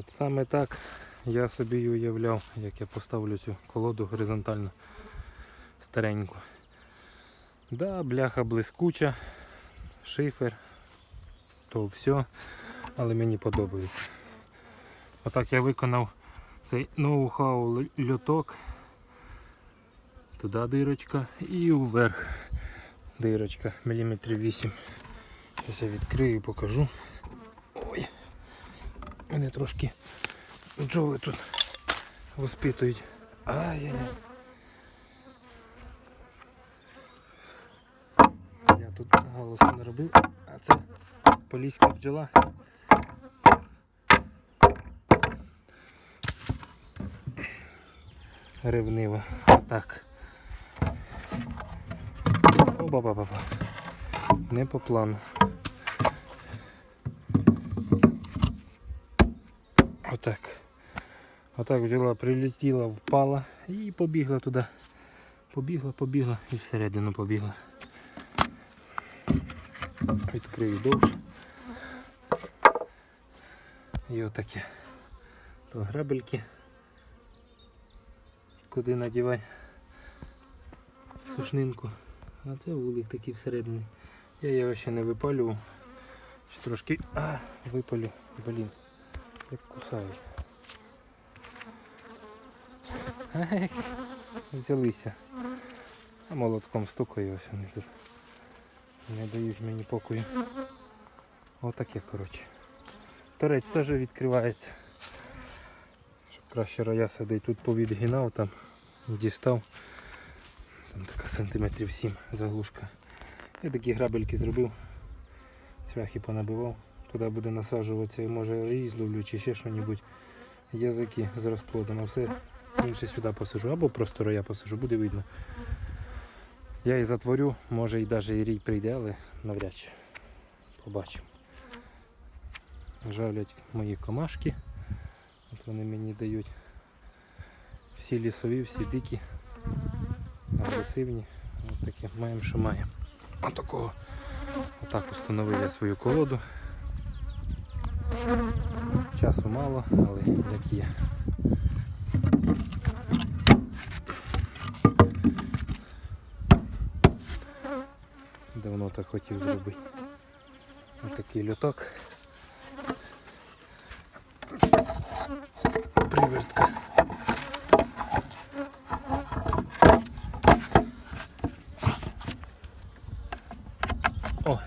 От саме так я собі і уявляв, як я поставлю цю колоду горизонтально стареньку. Да, бляха блискуча, шифер, то все, але мені подобається. Отак я виконав цей ноу-хау льоток. Туди дирочка і вверх дирочка міліметрів 8. Зараз я відкрию і покажу. Мене трошки бджоли тут воспитують. Ай-яй-яй. Я тут голосу не робив, а це поліська бджола. Ревнива. Так. Оба-ба-ба-ба. Не по плану. Отак. Отак взяла, прилетіла, впала і побігла туди. Побігла, побігла і всередину побігла. Відкрию довше. І отаке. То грабельки. Куди надівати сушнинку. А це вулик такий всередині. Я його ще не випалював. Трошки а, випалю. Блін. Як кусають. Взялися. А молотком стукаю ось вони тут. Не дають мені покою. Отаке, коротше. Торець теж відкривається. Щоб краще роя сидить. Тут повідгинав, там дістав. Там така сантиметрів 7 заглушка. Я такі грабельки зробив. Цвяхи понабивав. Туди буде насаджуватися, може рій зловлю чи ще що-небудь. Язики з розплодом, а все інше сюди посажу. Або просто роя посажу, буде видно. Я і затворю, може і навіть і рій прийде, але навряд чи. Побачимо. Жалять мої комашки. От вони мені дають. Всі лісові, всі дикі, агресивні. Ось такі маємо, що маємо. Отакого. Отак установив я свою колоду. Часу мало, але як є. Давно так хотів зробити. Отакий люток. Привертка. О!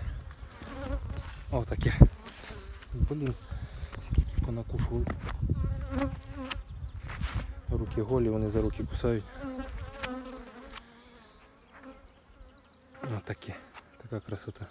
О, таке. Блін, скільки понакушували. Руки голі, вони за руки кусають. Отакі. Така красота.